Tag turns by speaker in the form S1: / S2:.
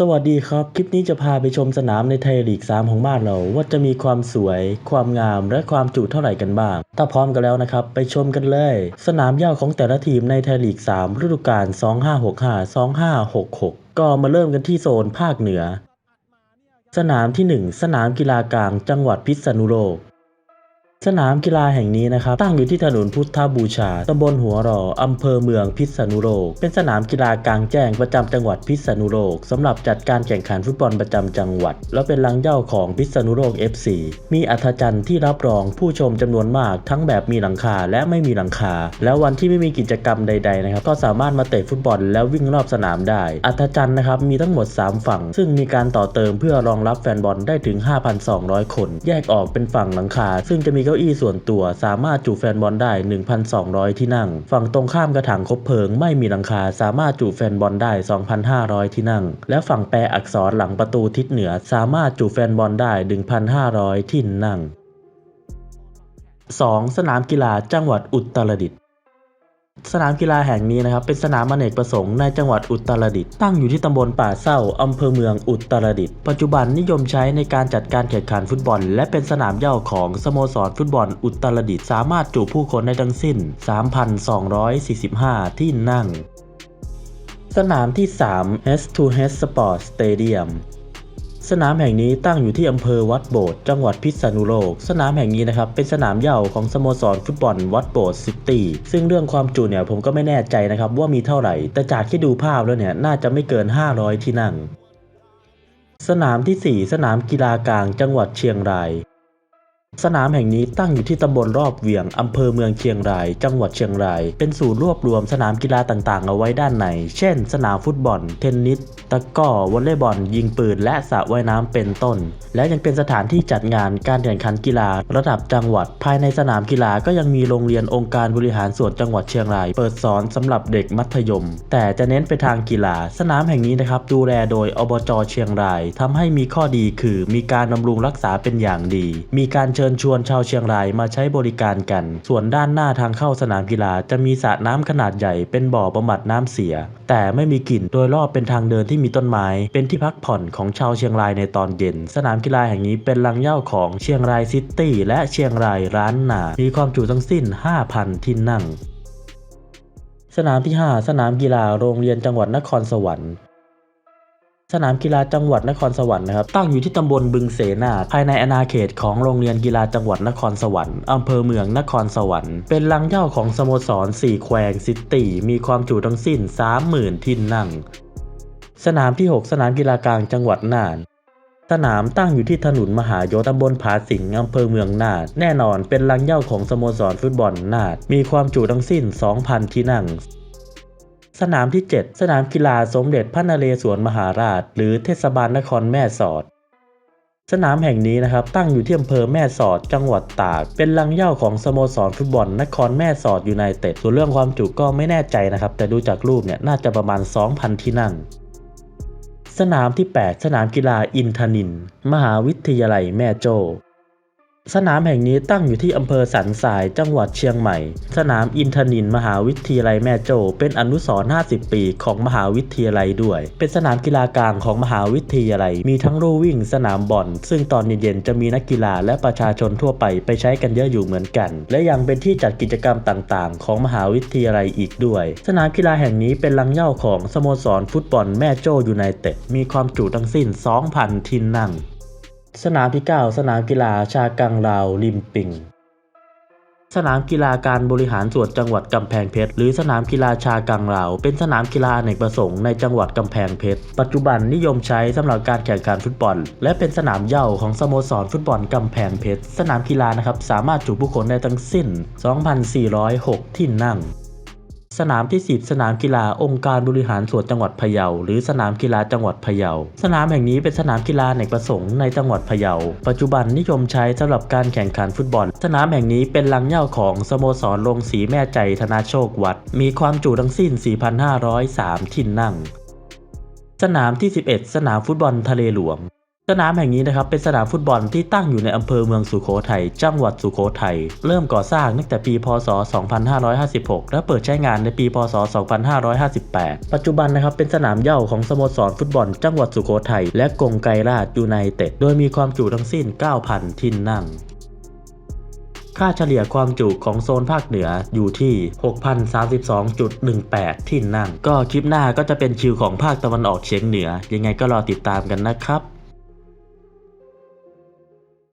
S1: สวัสดีครับ คลิปนี้จะพาไปชมสนามในไทยลีก 3 ของบ้านเรา ว่าจะมีความสวย ความงามและความจุเท่าไหร่กันบ้าง ถ้าพร้อมกันแล้วนะครับ ไปชมกันเลย สนามหญ้าของแต่ละทีมในไทยลีก 3 ฤดูกาล 2565-2566 ก็มาเริ่มกันที่โซนภาคเหนือ สนามที่ 1 สนามกีฬากลางจังหวัดพิษณุโลก สนามกีฬาแห่งนี้นะครับตั้งอยู่ที่ถนนพุทธบูชาตำบลหัวรออำเภอเมืองพิษณุโลก เป็นสนามกีฬากลางแจ้งประจำจังหวัดพิษณุโลกสำหรับจัดการแข่งขันฟุตบอลประจำจังหวัด และเป็นลังเย้าของพิษณุโลก FC มีอัธจันทร์ที่รับรองผู้ชมจำนวนมากทั้งแบบมีหลังคาและไม่มีหลังคา แล้ววันที่ไม่มีกิจกรรมใดๆนะครับก็สามารถมาเตะฟุตบอลแล้ววิ่งรอบสนามได้ อัธจันทร์นะครับมีทั้งหมด 3 ฝั่ง ซึ่งมีการต่อเติมเพื่อรองรับแฟนบอลได้ถึง 5,200 คน แยกออกเป็นฝั่งหลังคา ซึ่งจะมีเก้าอี้ส่วนตัวสามารถจุแฟนบอลได้ 1,200 ที่นั่ง ฝั่งตรงข้ามกระถางคบเพลิงไม่มีหลังคาสามารถจุแฟนบอลได้ 2,500 ที่นั่ง และฝั่งแปรอักษรหลังประตูทิศเหนือสามารถจุแฟนบอลได้ 1,500 ที่นั่ง 2. สนามกีฬาจังหวัดอุตรดิตถ์ สนามกีฬาแห่งนี้นะครับเป็นสนามอเนกประสงค์ในจังหวัดอุตรดิตถ์ตั้งอยู่ที่ตำบลป่าเศร้าอำเภอเมืองอุตรดิตถ์ปัจจุบันนิยมใช้ในการจัดการแข่งขันฟุตบอล และเป็นสนามเย้าของสโมสรฟุตบอลอุตรดิตถ์สามารถจุผู้คนได้ทั้งสิ้น 3,245 ที่นั่ง สนามที่3 H2H Sport Stadium สนามแห่งนี้ตั้งอยู่ที่อำเภอวัดโบสถ์จังหวัดพิษณุโลก สนามแห่งนี้นะครับเป็นสนามเหย่าของสโมสรฟุตบอลวัดโบสถ์ซิตี้ซึ่งเรื่องความจุเนี่ยผมก็ไม่แน่ใจนะครับว่ามีเท่าไหร่ แต่จากที่ดูภาพแล้วเนี่ยน่าจะไม่เกิน 500 ที่นั่ง สนามทีสี่4 สนามกีฬากลางจังหวัดเชียงราย สนามแห่งนี้ตั้งอยู่ที่ตำบลรอบเวียง อำเภอเมืองเชียงราย จังหวัดเชียงราย เป็นศูนย์รวบรวมสนามกีฬาต่างๆ เอาไว้ด้านใน เช่น สนามฟุตบอล เทนนิส ตะก้อ วอลเลย์บอล ยิงปืน และสระว่ายน้ำเป็นต้น และยังเป็นสถานที่จัดงานการแข่งขันกีฬา ระดับจังหวัด ภายในสนามกีฬาก็ยังมีโรงเรียนองค์การบริหารส่วนจังหวัดเชียงราย เปิดสอนสำหรับเด็กมัธยม แต่จะเน้นไปทางกีฬา สนามแห่งนี้นะครับดูแลโดยอบจเชียงรายทำให้มีข้อดีคือ มีการบำรุงรักษาเป็นอย่างดี มีการเชิญชวนชาวเชียงรายมาใช้บริการกัน ส่วนด้านหน้าทางเข้าสนามกีฬาจะมีสระน้ำขนาดใหญ่เป็นบ่อบำบัดน้ำเสีย แต่ไม่มีกลิ่นโดยรอบเป็นทางเดินที่มีต้นไม้ เป็นที่พักผ่อนของชาวเชียงรายในตอนเย็น สนามกีฬาแห่งนี้เป็นลังเย้าของเชียงรายซิตี้และเชียงรายร้านนา มีความจุทั้งสิ้น 5,000 ที่นั่งสนามที่ 5 สนามกีฬาโรงเรียนจังหวัดนครสวรรค์ สนามกีฬาจังหวัดนครสวรรค์นะครับตั้งอยู่ที่ตำบลบึงเสนาภายในอาณาเขตของโรงเรียนกีฬาจังหวัดนครสวรรค์อำเภอเมืองนครสวรรค์ เป็นลังเย้าของสโมสรสี่แควงซิตี้มีความจุทั้งสิ้น 30,000 ที่นั่ง สนามที่ 6 สนามกีฬากลางจังหวัดน่านสนามตั้งอยู่ที่ถนนมหายศตำบลผาสิงห์อำเภอเมืองนานแน่นอนเป็นลังเย้าของสโมสรฟุตบอลนานมีความจุทั้งสิ้น 2,000 ที่นั่ง สนามที่ 7 สนามกีฬาสมเด็จพระนเรศวรมหาราช หรือเทศบาลนครแม่สอด สนามแห่งนี้นะครับตั้งอยู่ที่อำเภอแม่สอดจังหวัดตาก เป็นลังเย้าของสโมสรฟุตบอลนครแม่สอดยูไนเต็ดส่วนเรื่องความจุก็ไม่แน่ใจนะครับ แต่ดูจากรูปเนี่ยน่าจะประมาณ 2,000 ที่นั่ง สนามที่ 8 สนามกีฬาอินทนิน มหาวิทยาลัยแม่โจ้ สนามแห่งนี้ตั้งอยู่ที่อำเภอสันทรายจังหวัดเชียงใหม่ สนามอินทนินมหาวิทยาลัยแม่โจ้เป็นอนุสรณ์50 ปีของมหาวิทยาลัยด้วย เป็นสนามกีฬากลางของมหาวิทยาลัย มีทั้งลู่วิ่งสนามบอลซึ่งตอนเย็นๆจะมีนักกีฬาและประชาชนทั่วไปไปใช้กันเยอะอยู่เหมือนกัน และยังเป็นที่จัดกิจกรรมต่างๆ ของมหาวิทยาลัยอีกด้วย สนามกีฬาแห่งนี้เป็นลังเหย้าของสโมสรฟุตบอลแม่โจ้ยูไนเต็ดมีความจุทั้งสิ้น 2,000 ที่นั่ง สนามที่ 9 สนามกีฬาชากังลาวริมปิง สนามกีฬาการบริหารส่วนจังหวัดกำแพงเพชรหรือสนามกีฬาชากังลาวเป็นสนามกีฬาอเนกประสงค์ในจังหวัดกำแพงเพชรปัจจุบันนิยมใช้สำหรับการแข่งขันฟุตบอล และเป็นสนามเย้าของสโมสรฟุตบอลกำแพงเพชรสนามกีฬานะครับสามารถจุผู้คนได้ทั้งสิ้น 2,406 ที่นั่ง สนามที่ 10 สนามกีฬาองค์การบริหารส่วนจังหวัดพะเยา หรือสนามกีฬาจังหวัดพะเยา สนามแห่งนี้เป็นสนามกีฬาในประสงค์ในจังหวัดพะเยา ปัจจุบันนิยมใช้สำหรับการแข่งขันฟุตบอล สนามแห่งนี้เป็นลังเหย้าของสโมสรลงสีแม่ใจธนาโชควัด มีความจุทั้งสิ้น 4,503 ที่นั่ง สนามที่ 11 สนามฟุตบอลทะเลหลวง สนามแห่งนี้นะครับเป็นสนามฟุตบอลที่ตั้งอยู่ในอำเภอเมืองสุโขทัยจังหวัดสุโขทัยเริ่มก่อสร้างตั้งแต่ปี พศ 2556 และเปิดใช้งานในปี พศ 2558 ปัจจุบันนะครับเป็นสนามเย้าของสโมสรฟุตบอล จังหวัดสุโขทัยและกงไกรราชยูไนเต็ดโดยมีความจุทั้งสิ้น 9,000 ที่นั่ง ค่าเฉลี่ยความจุของโซนภาคเหนืออยู่ที่ 6,032.18 ที่นั่ง ก็คลิปหน้าก็จะเป็นคิวของภาคตะวันออกเฉียงเหนือ ยังไงก็รอติดตามกันนะครับ